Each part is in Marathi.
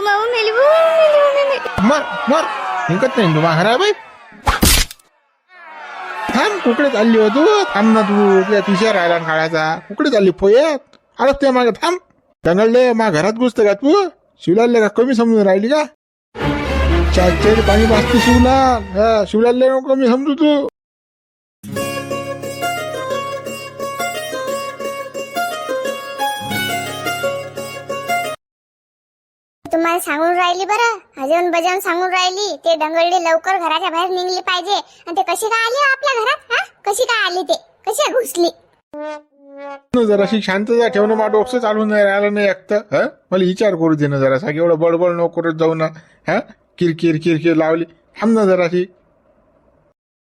मामा मेली मर मर. हिंकत नाही तू माघारा बाई. थांब कुकडे चालली हो तू थांब ना तू. तुझ्या तिशा राहिला ना खाळ्याचा कुकडे चालली फोयत अरे ते मागे थांब. दंगडले मा घरात घुसते का तू? शिवलालले का कमी समजून राहिली का? चार पाणी वाजते शिवलाल. हा शिवलालले कमी समजू तू. तुम्हाला सांगून राहिली बरं. हजवून बजावून सांगून राहिली. ते डंगळली लवकर घराच्या बाहेर निघली पाहिजे. आणि ते कशी काय आली हो आपल्या घरात हा? कशी काय आली ते? कशी घुसली? न जराशी शांतता ठेवणं मा डोकं चालून नाही राहिलं नाही एकटं हा? मला विचार करू दे ना जरासा एवढं बडबड नको करत जाऊ ना हा? किरकिर किरकिर लावली. थांब ना जराशी.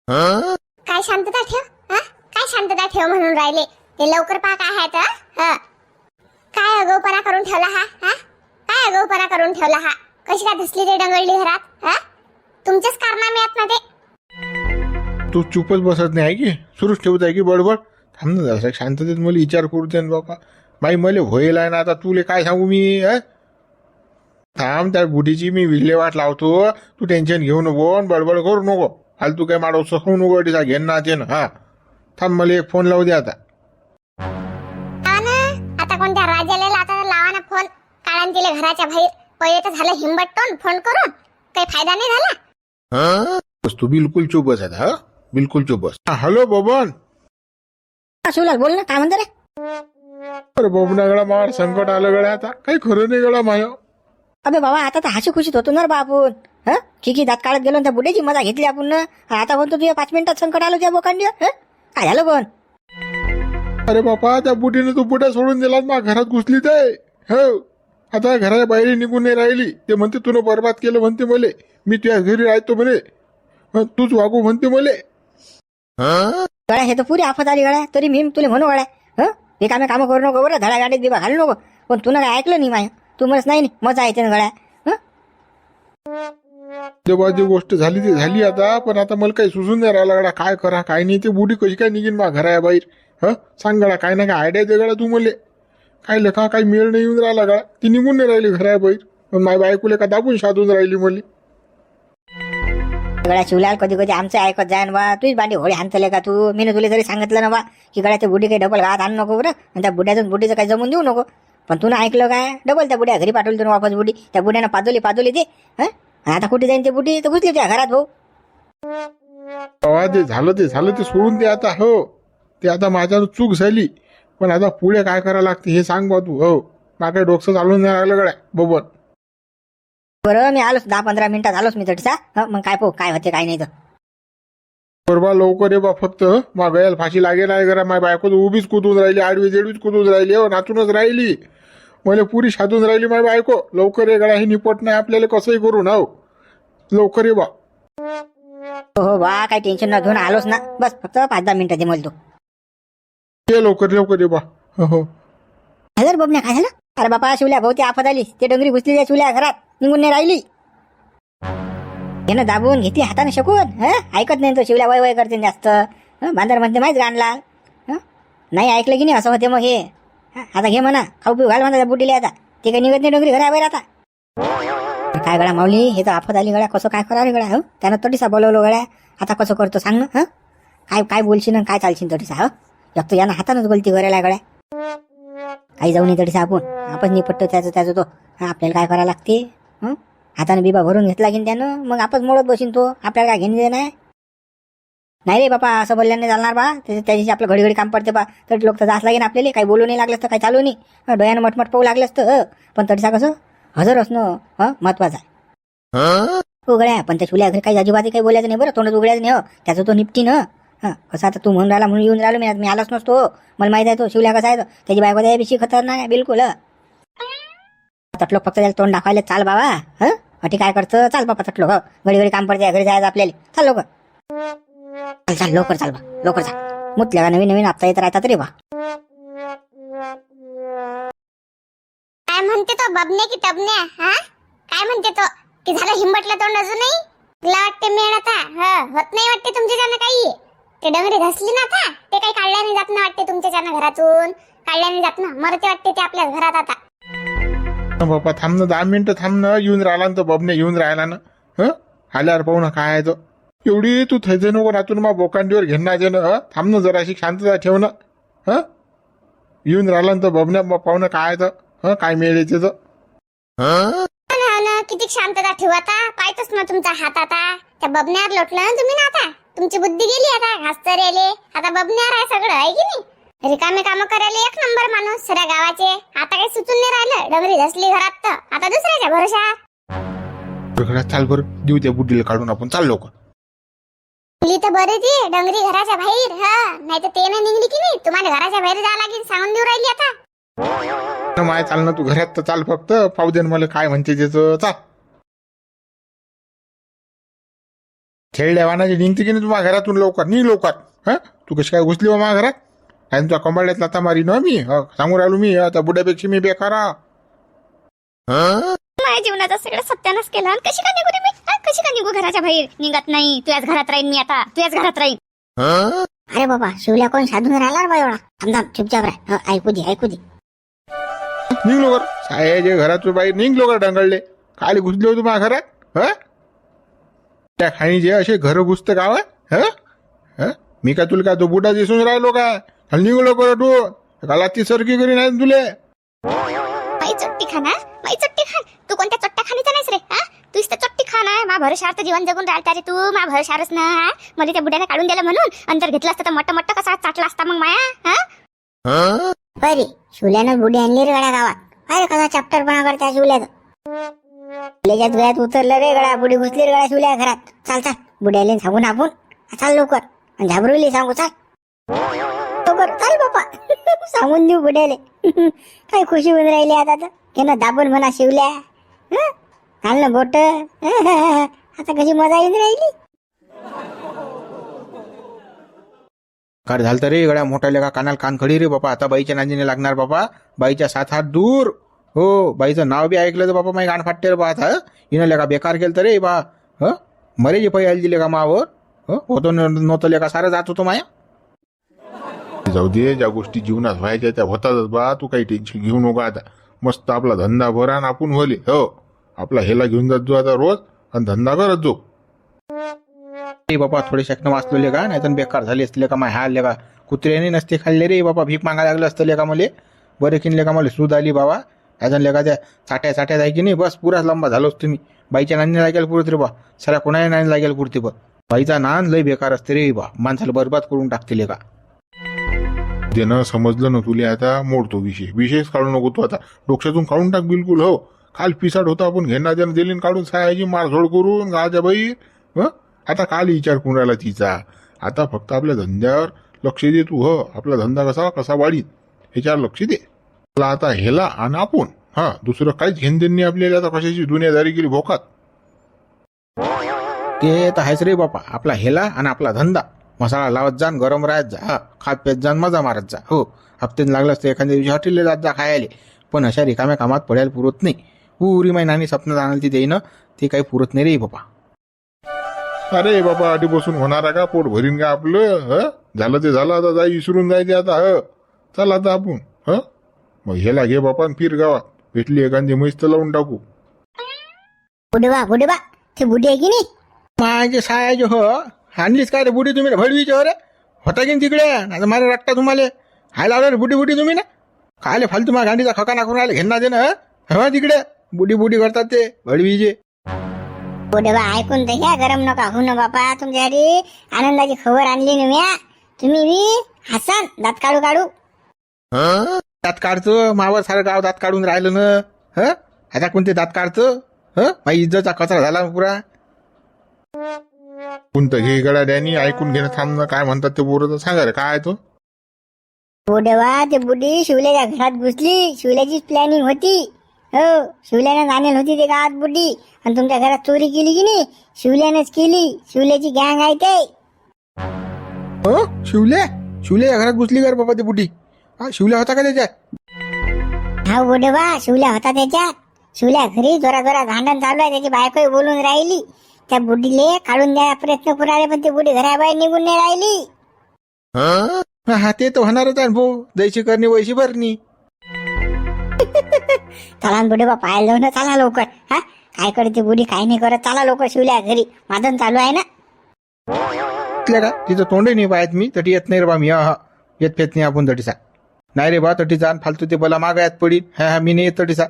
काय शांतता ठेव हा? काय शांतता ठेव म्हणून राहिले. ते लवकर पहा काय आहे तर हा? काय अगोपणा करून ठेवला हा हा? काय अगोपणा करून ठेवला हा? कशी काय दिसली ते डंगळली घरात हा? तुमचेच कारनामे आहेत ना ते तू चुपच बसत नाही आहे की? सुरूच ठेवत आहे की बडबड? थांब ना जरा शांततेत मला विचार करू दे ना बाबा. माई मले होईल आहे ना आता तुले काय सांगू मी हा? थांब त्या बुढीची मी विल्हेवाट लावतो. तू टेन्शन घेऊ नको आणि बडबड करू नको. फालतू काय माडव सखू नको तिचा घेणं ते ना हा? थांब मला एक फोन लावू दे आता. घराच्या बाहेर पहिले तर झालं हिंबटटोन फोन करून काही फायदा नाही झाला. बस तू बिलकुल चुप बस आता हा? बिलकुल चुप बस हा, हॅलो बबन. हा, शिवलाल बोल ना काय म्हणतो रे? अरे बबना गळा मार संकट आलं गळ्या आता. काही खरं नाही गळा माय. अबे बाबा आता तर हशी खुशीत होतो ना बा आपण हा? खिकी दात काढत गेलो आणि त्या बुड्याची मजा घेतली आपण ना. आता म्हणतो तुझ्या पाच मिनिटात संकट आलं त्या बोकांडी हं? काय झालं पण अरे बापा त्या बुटीने तू बुट्या सोडून दिला मा घरात घुसली ते. हो. आता घराच्या बाहेर निघून नाही राहिली. ते म्हणते तुला बरबाद केलं म्हणते मले. मी तुझ्या घरी राहतो म्हणे. तूच वागू म्हणते मले. गळ्या हे तर पुरी आफत आली गळ्या. तरी मी तुला म्हणू गळ्या. हं? हे कामे कामं करू नको बरं. धडा गाडीत बिबा घालू नको. पण तुला काय ऐकलं नाही माय? तू म्हणस नाही नाही, मजा येते ना गळ्या. हं? जेव्हा जी गोष्ट झाली ती झाली आता. पण आता मला काही सुचून नाही राहिला. गड्या काय करा काय नाही. ते बुडी कशी काय निघीन मा घरा बाहेर? ह? सांग गळा काय ना काय आयडिया दे गळा तू मले. काय लेखा काही मेळ नाही येऊन राहिला गळा ती निघून नाही राहिली घरा बाहेर पण माझ्या बायकोले का दाबून साधून राहिली मले गळ्या शिवलाल कधी कधी आमचं ऐकत जाय ना बा. तुझीच बांडी होळी हाणतले का तू? मी तुला तरी सांगितलं ना बा की गळ्या ते बुडी काही डबल घात आणू नको बरं. आणि त्या बुड्याचं बुडीचं काही जमून देऊ नको. पण तुला ऐकलं काय? डबल त्या बुड्या घरी पाठवली तुला वापस बुडी त्या बुड्यानं पाजवली पाजवली ते. हं? आणि आता कुठे जाईन ते बुडी तर घुसली त्या घरात भाऊ. ते झालं ते झालं ते सोडून दे आता. हो. ते आता माझ्यानं चूक झाली. पण आता पुढे काय करावं लागते हे सांग बा तू. हो. माझ्या डोकं चालून नाही राहिलं गड्या. बबन. बरं मी आलोच. दहा पंधरा मिनिटात आलोच मी हं मग काय पाहू काय होते काय नाही तर. बरोबा लवकर ये बा फक्त मा गयाला फाशी लागेल आहे जरा माझ्या बायको तर उभीच कुदून राहिली आडवी जेडवीच कुदून राहिली. हो नाचूनच राहिली. मला पुरी साधून राहिली माझी बायको. लवकर ये गळा हे निपट नाही आपल्याला कसंही करून हो. लवकर ये बा. हो हो बा काही टेन्शन न घेऊन आलोच ना. बस फक्त पाच दहा मिनिटात दे मला तू. ये लवकर लवकर ये बा. हो हो. हजर बबन्या काय झालं? अरे बापा शिवल्या भाऊ ती आफत आली. ते डोंगरी घुसली त्या शिवल्या घरात. निघून नाही राहिली. यानं दाबून घेतली हाताने शकून हं? ऐकत नाही तो शिवल्या वय वय करते जास्त. हं बांधर म्हणते माहीत गाणला हं? नाही ऐकलं की नाही असं होते मग हे. हं, आता घे म्हणा. खाऊ पिऊ घाल म्हणा त्या बुटीला आता. ते काही निघत नाही डोंगरी घराबाहेर आता. काय गळा माऊली? हे तर आफत आली गळ्या कसं काय करावं रे गळ्या हो? त्यानं तटीसा बोलवलं गळ्या. आता कसं करतो सांग ना हं? काय काय बोलशील आणि काय चालशील तटीसा हो? एक तर यानं हातानंच गलती करायला गळ्या. काही जाऊ नये तडीसा आपण. आपण निपटतो त्याचं त्याचं तो. आपल्याला काय करावं लागते? हं? हाताने बिबा भरून घेतला की त्यानं मग आपण मोडत बसीन तो. आपल्याला काय घेणे नाही? नाही रे बापा असं बोलल्याने चालणार बा. त्याच्या त्याच्याशी आपलं घडी घडी काम पडते बा. तरी लोक तर जास लागेल आपल्याला. काही बोलू नाही लागलं तर काही चालू नाही. डोळ्यानं मटमट पाहू लागलं असतं. पण तडीसा कसं? हजर असणं हं महत्वाचं आहे. उघड्या पण त्या चुल्या घरी काही अजिबात काही बोलायचं नाही बरं. तोंडात उघड्याचं नाही हो. त्याचं तो निपटी ना हां कसं आता तू म्हणून राहिला म्हणून येऊन राहिलो मी मी आलोच नसतो हो. मला माहीत आहे तो शिवल्या कसा आहे तो. त्याची बायको त्या बिशी खतरनाक आहे बिलकुल हो. तटलो फक्त त्याला तोंड दाखवायला चाल बाबा हं. अटी काय करतं चाल बाबा तटलो हो. घडी घडी काम पडते घरी जायचं आपल्याला. चाल लोक चाल चाल लवकर चाल बा लवकर चाल. मुतल्या नवीन नवीन आपता येत राहतात रे बा. काय म्हणते तो बबने की टबने हा? काय म्हणते तो? की झालं हिंबटलं तोंड अजूनही? तुला वाटते मेळ आता? होत नाही वाटते तुमच्या काही? ते डोंगरी घसली ना आता ते काही काढल्याने जात ना वाटते तुमच्या ज्यानं घरातून. काढल्याने जात ना मरते वाटते ते आपल्या घरात आता. बापा थांब ना दहा मिनिटं थांब ना येऊन राहिला ना तो बबने येऊन राहिला ना. हं? आल्यावर पाहू ना काय आहे तो. एवढी तू थैजे नको रातून मग बोकांडीवर घेणार जे ना? थांब ना जराशी शांतता ठेव ना. हं? येऊन राहिला ना तो बबने मग पाहू ना काय आहे तो. हं? काय हं? ना ना किती शांतता ठेवू आता. पाहतोच ना तुमचा हात आता. त्या बबण्यावर लोटलं ना तुम्ही ना आता. तुमची बुद्धी गेली आता घासतर आले. आता बबण्यावर आहे सगळं आहे की नाही? रिकामे काम करायला एक नंबर माणूस सगळ्या गावाचे. आता काही सुचून नाही राहिलं. डंगरी धसली घरात तर. आता दुसऱ्याच्या भरोशावर घरात चाल बरं. देऊ त्या बुड्डीला काढून आपण. चाल लवकर. मुली तर बरे ती. डंगरी घराच्या बाहेर हा. नाही तर ते नाही निघली की नाही? तुम्हाला घराच्या बाहेर जावं लागेल सांगून देऊ राहिली आता. माय चाल ना तू घरात तर चाल फक्त. पाहू दे मला काय म्हणते त्याचं. चाल. खेळल्या वानाची निघते की नाही तुम्हाला घरातून लवकर. निघ लवकर. हा? तू कशी काय घुसली बा माझ्या घरात? आणि तुझ्या कंबाड्यात लाता मारी ना मी. हं, सांगून राहिलो मी. आता बुड्यापेक्षा मी बेकार हा. हं? माझ्या जीवनाचा सगळं सत्यानाश केला. आणि कशी का निघू रे मी? हा? कशी का निघू घराच्या बाहेर? निघत नाही. तुझ्याच घरात राहीन मी आता. तुझ्याच घरात राहीन. हं? अरे बाबा शिवल्या कोण साधून राहिला बा एवढा? थांब थांब चुपचाप राह. हं, ऐकू दे ऐकू दे. निघ लवकर. सायाच्या घरात बाहेर निघ लवकर डंगळले. काय घुसले होते माझ्या घरात. ह? त्या खाणीचे असे घर घुसतं गाव ह? हं? मी काय तुला काय तो बुडा दिसून राहिलो काय? चल निघ लवकर तू. गाला ती सरकी करी नाही तुले. बाई चट्टी खाना बाई चट्टी खान तू कोणत्या चट्ट्या खाणीचा नाहीस रे हा? तू इथं चट्टी खाना. मा जीवन जगून राहिलता रे तू मा भरोशावरच ना. हा मला त्या बुड्याने काढून दिलं म्हणून. अंतर घेतलं असतं तर मोठं मोठं कसा चाटला असता मग माया हा? बरे शिवल्यानं बुडी आणली रे गड्या गावात. अरे कसा चॅप्टरपणा करता शिवल्याचं शिवल्याच्यात गळ्यात उतरलं रे गळा. बुडी घुसली गळा शिवल्या घरात. चाल चाल. बुड्याले सांगून आपण. चाल लवकर. आणि झाबरुली सांगू चाल. लवकर. चाल बापा सांगून देऊ बुड्याले. काय खुशी होऊन राहिली आता तर. घे दाबून म्हणा शिवल्या. हं? घाल ना बोट. आता कशी मजा येऊन राहिली. काय झालं तर? रे गड्या मोठ्या लेखा कानाला कान खडी रे बापा आता बाईच्या नांदीने लागणार बापा बाईच्या सात हात दूर. हो बाईचं नाव बी ऐकलं तर बापा माझी गाण फाटते रे हं? हिनं लेखा बेकार केलं तर रे बा ह? मरे जे पै आली दिले का मावर? होतो न- नव्हतं लेखा सारं जात होतो माया? जाऊ दे ज्या गोष्टी जीवनात व्हायच्या त्या होतातच बा तू काही टेन्शन घेऊ नको आता. मस्त आपला धंदा भरा आणि आपण भले हो. आपला हेला घेऊन जात जो आता रोज आणि धंदा करत जो ए बाबा थोडे शकणं वाचलेले का? नाही तर बेकार झाले असले का माय? हारले का? कुत्र्याने नसते खाल्ले रे बाबा भीक मागायला लागलं असतं का मले? बरे किनले का मला? सूद आली बाबा. अजून लेखा त्या साठ्या चाट्या जाय की नाही बस पुराच लंबा झालोच तुम्ही बाईच्या नाणी लागेल पुरत रे बा. सऱ्या कोणाच्या नाणी लागेल पुरते बा? बाईचा नान लय बेकार असते रे बा. माणसाला बरबाद करून टाकते का देणं समजलं ना तुले आता? मोडतो विषय. विषयच काढू नको तू आता. डोक्यातून काढून टाक बिलकुल हो. काल पिसाट होता आपण घेणार देणं दिली काढून सायाची मारझोड करून गाजा बाई आता काल विचार करून राहिला तिचा. आता फक्त आपल्या धंद्यावर लक्ष दे तू हो. आपला धंदा कसा कसा वाढीत? ह्याच्यावर लक्ष दे. मला आता हेला आणि आपण हा दुसरं काहीच घेण देण नाही आपल्याला. आता कशाची दुनियादारी केली भोकात? ते तर आहेच रे बापा आपला हेला आणि आपला धंदा. मसाला लावत जाण गरम राहत जा हा खात पेत जाण मजा मारत जा हो. हप्त्यात लागलं असतं एखाद्या दिवशी हॉटेलला जात जा खायले. पण अशा रिकाम्या कामात पडायला पुरत नाही. पुरी महिन्यानी स्वप्न जाणार ती देईन ते काही पुरत नाही रे बापा. अरे बाबा आधी बसून होणार का? पोट भरीन का आपलं? ह? झालं ते झालं आता जाई विसरून जायचे आता ह? चल आता आपण ह? मग हेला घे बापा फिर गावात. भेटली एखादी म्हैस तर लावून टाकू. बुडवा बुडवा ते बुडी आहे की नाही? माझे सायाचे हो. आणलीच काय रे बुडी तुम्ही भडवीचे हो रे? होता की तिकडे? आता मला रट्टा तुम्हाला. हाय लावलं रे बुडी बुडी तुम्ही ना? खायले फालतू माझ्या गांडीचा खका नाकून राहिले घेणार दे ना हं? तिकडे. बुडी बुडी करतात ते भडवीचे. बुडवा ऐकून तर घ्या गरम नका. हो ना बापा तुमच्यासाठी आनंदाची खबर आणली ना म्या. तुम्ही बी हसान दात काढू काढू. हं? दात काढतो मावर सारं गाव दात काढून राहिलं ना ह? आता कोणते दात काढतो? ह? माझी इज्जतचा कचरा झाला पुरा. कोणतं घे गडा डॅनी ऐकून घेणं थांबणं काय म्हणतात ते पोरं सांगा रे काय तो? बुडवा ते बुडी शिवल्याच्या घरात घुसली शिवल्याचीच प्लॅनिंग होती. हो शिवल्यानं आणेल होती ते गावात बुडी आणि तुमच्या घरात चोरी केली की नाही? शिवल्यानंच केली. शिवल्याची गँग आहे ते. हो शिवल्या? शिवल्या घरात घुसली कर बाबा ती बुटी हा शिवल्या होता का त्याच्यात? हा बुडवा शिवल्या होता त्याच्यात. शिवल्या घरी जोरा जोरा भांडण चालू आहे त्याची बायको बोलून राहिली. त्या बुडीले काढून द्यायला प्रयत्न करू राहिले पण ती बुडी घराबाहेर निघून नाही राहिली. हं? हा ते तर होणारच आहे भाऊ. जैशी करणी वैशी भरणी. चला न बुडे बा पाहायला जाऊ ना चला लवकर. हा? काय करते बुडी काय नाही करत. चला लवकर शिवल्या घरी. मादन चालू आहे ना? तिथल्या का तिचं तोंडही नाही पाहत मी. तटी येत नाही रे बा मी. हा हा. येत फेत नाही आपण तटीचा नाही रे बा तटीचा आणि फालतू ते मला मागायात पडीन हा हा मी नाही येत तटीचा.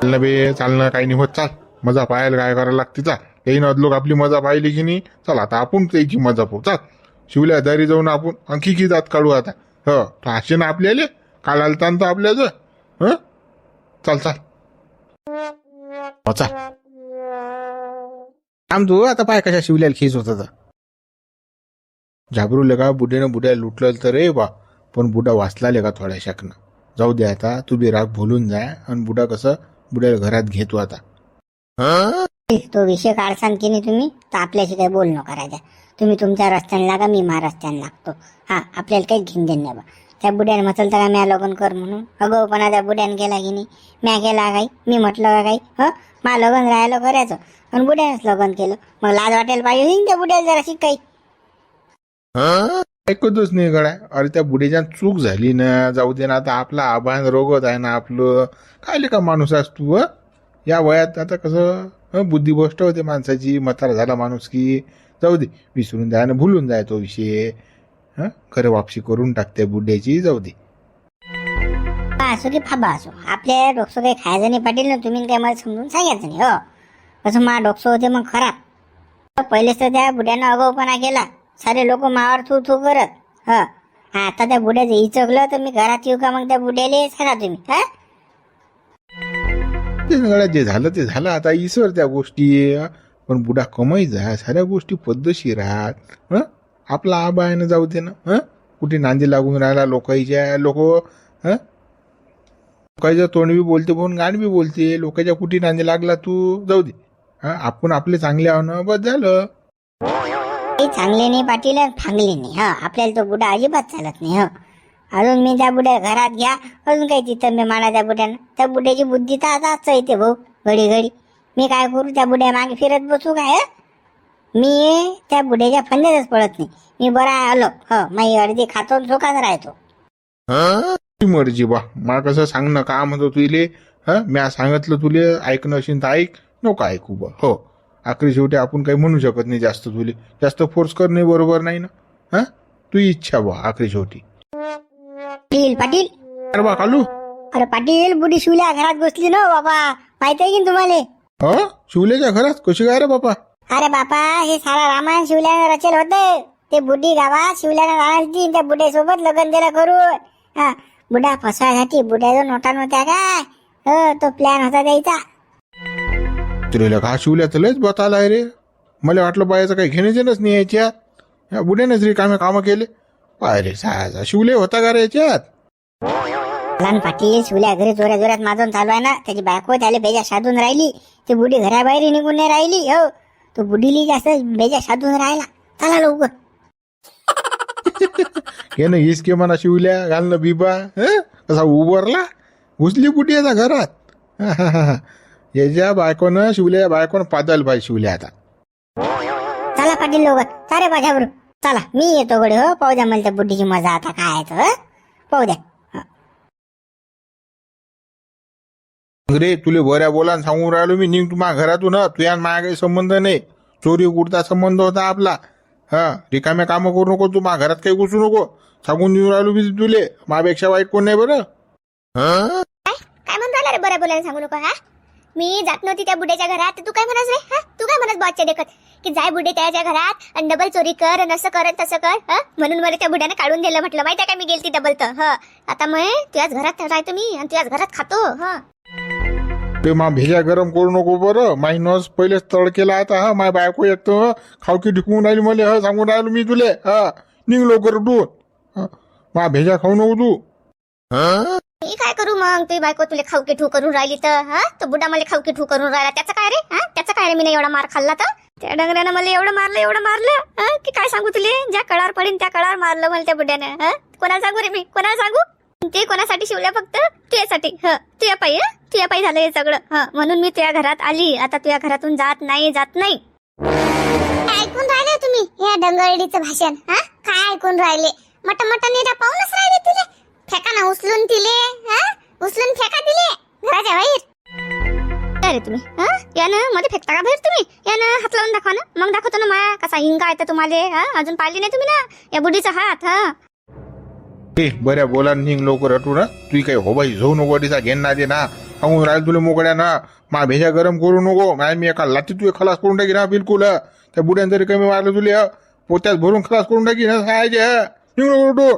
चालणं बे चालणं काही नाही होत चाल. मजा पाहायला काय करायला लागते चाल. काही ना लोक आपली मजा पाहिली की नाही चल आता आपण त्याची मजा पाहू चाल. शिवल्या दारी जाऊन आपण आणखी की जात काढू आता. हो असे ना आपल्याला काल आलता ना तो आपल्याचं. हं? चाल चाल. हो चाल. थांब तू आता पाय कशा शिवल्याला खीस होत होता झाबरू का बुड्यानं बुड्याला लुटलं तर रे बा. पण बुडा वाचलाले का थोड्या शाकनं जाऊ दे आता तू बी राग भुलून जाय आणि बुडा कसं बुड्याला घरात घेतो आता. तो विषय काढसान की नाही तुम्ही? तर आपल्याशी काही बोलणं करायचं तुम्ही तुमच्या रस्त्याने लागा मी माझ्या रस्त्याने लागतो. हा आपल्याला काही घेऊन देण नाही बा. त्या बुड्याने म्हटलं तर का म्या लग्न कर म्हणून? अगोपणा त्या बुड्याने केला की नाही? म्या केला काही? मी म्हटलं का काही? ह? मा लग्न राहायला करायचं आणि बुड्यानेच लग्न केलं. मग लाज वाटेल पाहिजे त्या बुड्याला जराशी काही. ऐकतच नाही गड्या. अरे त्या बुढेच्या चूक झाली ना. जाऊ दे ना आता आपला आभान रोगत आहे ना आपलं. काय का माणूस आहेस तू या वयात आता कसं बुद्धिभ्रष्ट होते माणसाची म्हातारा झाला माणूस की. जाऊ दे विसरून जाय ना भुलून जाय तो विषय. हं खरं वापसी करून टाकते बुड्याची जाऊ दे. असो की फाबा असो. आपल्या डोकसो काही खायचं नाही पाटील ना तुम्ही काही मला समजून सांगायचं नाही हो. कसं मा डोकसो होते मग खराब. पहिलेच तर त्या बुड्यानं अगोपणा केला. सारे लोक मावर थू थू करत ह. आता त्या बुड्याचं इचकलं तर मी घरात येऊ का मग त्या बुड्याले सांगा तुम्ही हा? ते सगळं जे झालं ते झालं. आता ईश्वर त्या गोष्टी पण बुडा कमाईचा साऱ्या गोष्टी पद्धतशीर राहत हं? आपला आबा आहे ना जाऊ दे ना हं? कुठे नांदी लागून राहिला लोकाईच्या लोक हं? लोकांच्या तोंड बी बोलते पण गाण बी बोलते. लोकांच्या कुठे नांदी लागला तू जाऊ दे हा? आपण आपले चांगले आहो ना बस झालं. चांगले नाही पाटील आणि फांगले नाही हा. आपल्याला तो बुडा अजिबात चालत नाही ह. अजून मी त्या बुड्या घरात घ्या अजून काही तिथं मी माना त्या बुड्यानं त्या बुड्याची बुद्धी तर आताच येते भाऊ घडी घडी मी काय करू त्या बुड्या मागे फिरत बसू काय मी त्या बुड्याच्या फंद्यातच पडत नाही. मी बरा आलो हो. माई अर्धी खातो झोकात राहतो. मर्जी बा. मला कसं सांग ना का म्हणतो तुले हा? मी सांगितलं तुले ऐकणं असेल तर ऐक नको ऐकू बा. हो. आखरी शेवटी आपण काही म्हणू शकत नाही जास्त तुले जास्त फोर्स करणे बरोबर नाही ना? हा? तू इच्छा बा आखरी शेवटी. पाटील पाटील. अरे बा कालू. अरे पाटील बुडी शिवल्या घरात घुसली ना बाबा. माहीत आहे की तुम्हाला? हा? शिवल्याच्या घरात? कशी काय रे बापा? अरे बापा हे सारा रामायण शिवल्यानं रचेल होते. ते बुड्डी गावात शिवल्यानं राहणार त्या बुड्यासोबत लग्न दिलं करून. हा बुड्या फसवायसाठी बुड्याच्या नोटा नव्हत्या काय? हो तो प्लॅन होता द्यायचा तुला का शिवल्या तर लयच बताला रे. मला वाटलं बायाचं काही घेणं देणंच नाही याच्यात. या बुड्यानेच रे कामे कामं केले. पाय रे सायाचा शिवले होता का रे याच्यात? लहान पाटील शिवल्या घरी जोऱ्या जोऱ्यात माजून चालू आहे ना त्याची बायको त्याला बेजा साधून राहिली. ती बुडी घराबाहेर निघून नाही राहिली हो. तो बुडीली जास्त बेजा साधून राहिला. चला लवकर. हे ना हीच के म्हणा शिवल्या घालणं बिबा हं? कसा उभारला घुसली कुठे याचा घरात. याच्या बायकोनं शिवल्या बायकोनं पादायला पाहिजे शिवल्या आता. चला पाटील लवकर सारे माझ्यावर चला मी येतो गडे हो. पाहू द्या मला त्या बुड्डीची मजा आता काय आहे तर? पाहू द्या रे तुले बऱ्या बोलान सांगून राहिलो मी निघ तुम्हा घरातून हं. तुझ्या आणि माझ्या काही संबंध नाही. चोरी कुठचा संबंध होता आपला. हा. रिकाम्या कामं करू नको तू माझ्या घरात काही घुसू नको. सांगून देऊन राहिलो मी तुले. माझ्यापेक्षा वाईट कोण नाही बरं? काय? म्हणून राहिला रे बरं बोलायला सांगू नको हा? मी जात नव्हती त्या बुड्याच्या घरात. तर तू काय म्हणस रे? हा? तू काय म्हणस बॉसच्या देखत? की जाय बुडे त्याच्या घरात आणि डबल चोरी कर आणि असं कर तसं कर हा? म्हणून मला त्या बुड्याने काढून दिलं. म्हटलं माहिती आहे का मी गेलती डबल तर ह? आता मग तुझ्याच घरात राहतो मी आणि तुझ्याच घरात खातो हा? ते मा भेजा गरम करू नको बरं. माई नस पहिलेच तळ केला आता हा? माय बायको येतो खावकी ढिकवून राहिली मला ह? सांगून राहिलो मी तुले हा? निघ लवकर तू हं. मा भेजा खाऊ नको तू. हं? मी काय करू मग? ते बायको तुला खावकी ठू करून राहिली तर हा? तो बुडा मला खावकी ठू करून राहिला. त्याचं काय रे? हा? त्याचं काय रे? मी एवढा मार खाल्ला तर? त्या डंगऱ्यानं मला एवढं मारलं एवढं मारलं हा? की काय सांगू तुले? ज्या कळावर पडीन त्या कळावर मारलं मला त्या बुड्यानं हा? कोणाला सांगू रे मी? कोणाला सांगू? ते कोणासाठी शिवल्या फक्त? तुझ्यासाठी ह? तुझ्या पायी हं? तुझ्या पायी झालं हे सगळं ह? म्हणून मी तुझ्या घरात आली. आता तुझ्या घरातून जात नाही जात नाही. ऐकून राहिले तुम्ही? या डंगरडीचं भाषण हा? काय ऐकून राहिले? मट मट पाहूनच राहिले तिले ठेकाना उचलून तिले हा? उचलून फेका दिले. घराच्या बाहेर. अरे तुम्ही? हा? यानं मध्ये फेकता का बाहेर तुम्ही? यानं हात लावून दाखवा ना. मग दाखवतो ना माया कसा हिंगा आहे तर तुम्हाला हा? अजून पाहिली नाही तुम्ही ना? या बुढीचा हात हा? ए बऱ्या बोला निघ लवकर हटू ना. तू काही हो बाई झोऊ नको तिचा घेण ना दे ना. सांगून राहील तुला मोकड्या ना. मा भेजा गरम करू नको. नाही मी एका लाती तू खलास करून टाकी ना बिलकुल. त्या बुड्यानं जरी कमी मारलं तुला पोत्यात भरून खलास करून टाकी ना सायचे निघ नको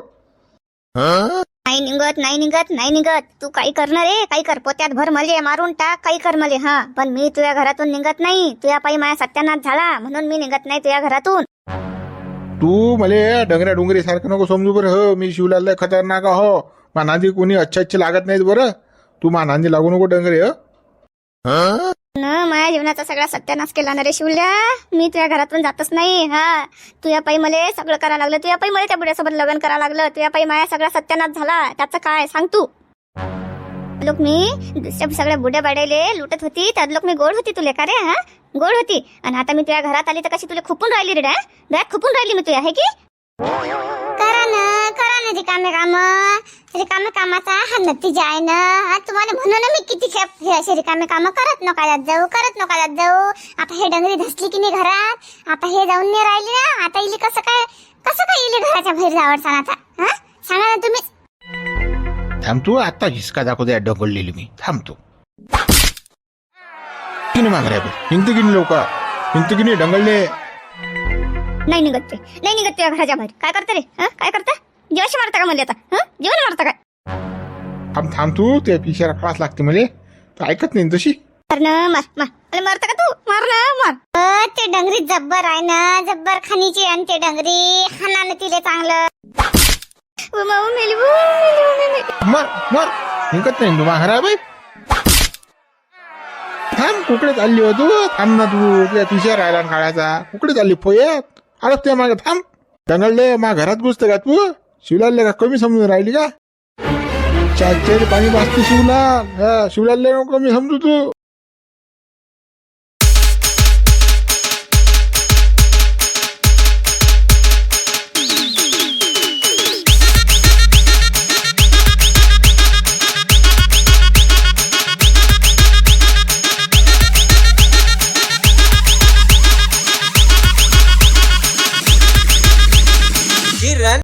हं? नाही निघत नाही निघत नाही निघत. तू काही करणार रे काही कर. पोत्यात भर मले मारून टाक काही कर मले हा. पण मी तुझ्या घरातून निघत नाही. तुझ्या पायी माझ्या सत्यानाश झाला. म्हणून मी निघत नाही तुझ्या घरातून. तू मले डंगऱ्या डोंगरी सारखं नको समजू बरं. हो मी शिवलाल खतरनाक हो. मा नांदी कोणी अच्छे अच्छे लागत नाहीत बरं. तू मा नांदी लागू नको डंगरे हं? ना माझ्या जीवनाचा सगळा सत्यानाश केला ना रे शिवल्या मी तुझ्या घरातून जातच नाही हा. तुझ्या पायी मला सगळं करायला लागलं. तुझ्या पायी मला त्या बुड्यासोबत लग्न करायला लागलं. तुझ्या पायी माझ्या सगळा सत्यानाश झाला. त्याचं काय? सांग तू. लोक मी दुसऱ्या सगळ्या बुड्या बाड्याले लुटत होती. त्यात लोक मी गोड होती तुले का रे हा? गोड होती. आणि आता मी तुझ्या घरात आली तर कशी तुला खुपून राहिली रे खुपून राहिली मी तुझ्या हे की? करा ना करा ना रिकामे काम रिकामे कामाचा हा नतीजा आहे ना. हा तुम्हाला म्हणून मी किती खेप हे असे रिकामे काम करत नका जात जाऊ करत नका जात जाऊ. आता हे डंगरी धसली की नाही घरात? आता हे जाऊन नाही राहिली ना? आता इली कसं काय कसं काय इली घराच्या बाहेर जावडचा आता? हा? सांगा ना तुम्ही. थांबतो आता हिसका दाखवतो या ढकललेली मी. थांबतो. किनी मागऱ्या हिंगते लोक? हिंगते किनी डंगळले नाही निघत ते. नाही निघत तुझ्या घराच्या बाहेर. काय करते रे? हा? काय करता? जेवाशी मारता का मला आता? हा? जेवण मारता काय थांब थांब तू. त्या पिशाला क्लास लागते मले. तू ऐकत नाही ना तशी? मार ना मार मार. अरे मारता का तू? मार ना मार. अ, ते डंगरी जब्बर आहे ना जब्बर खानीची आणि ते डंगरी हाना ना तिले चांगलं. ओ मामा मेली ओ, मेली, ओ, मेली. मर मर. हिंकत नाही तू माघारा बाई? थांब कुकडे चालली हो तू. थांब ना तू. तुझ्या पिशा राहिला काळाचा कुकडे चालली पोयात अरे त्या मागे थांब डंगळले मा घरात घुसतं का तू शिवलाल का कमी समजून राहिली का चार पाणी वाजते शिवलाल हा शिवलालले कमी समजू तू